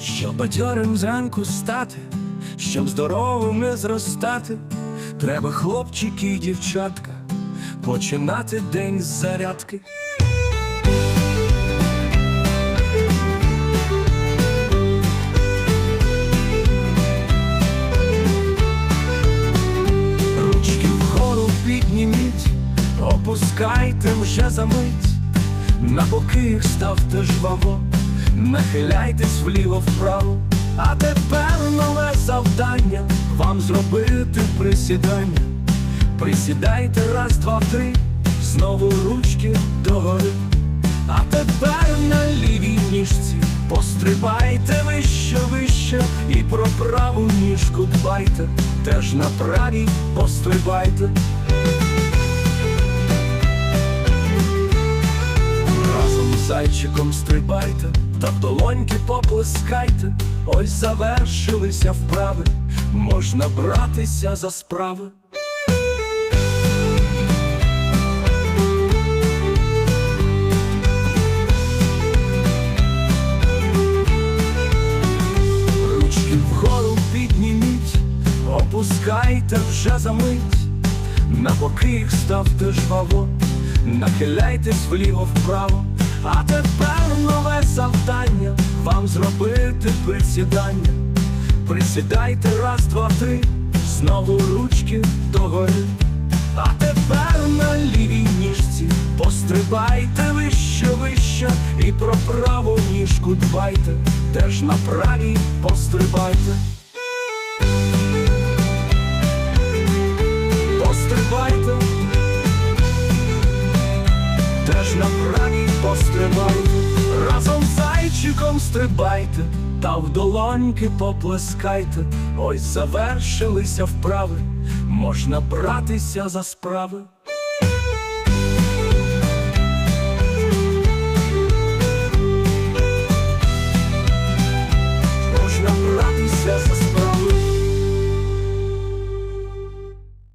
Щоб бадьорим зранку стати, щоб здоровими зростати, треба хлопчики і дівчатка, починати день з зарядки. Ручки вгору підніміть, опускайте вже за мить, на боки їх ставте жваво, нахиляйтесь вліво-вправо, а тепер нове завдання вам зробити присідання. Присідайте раз, два, три, знову ручки догори. А тепер на лівій ніжці пострибайте вище, вище і про праву ніжку дбайте, теж на правій пострибайте. Зайчиком стрибайте, та в долоньки поплескайте. Ось завершилися вправи, можна братися за справи. Ручки вгору підніміть, опускайте вже за мить, на боки їх ставте жваво, нахиляйтесь вліво-вправо, а присідання. Присідайте раз, два, три, знову ручки догори. А тепер на лівій ніжці пострибайте вище, вище і про праву ніжку дбайте, теж на правій пострибайте. Пострибайте, теж на правій пострибайте, разом стрибайте, та в долоньки поплескайте. Ось завершилися вправи, можна братися за справи.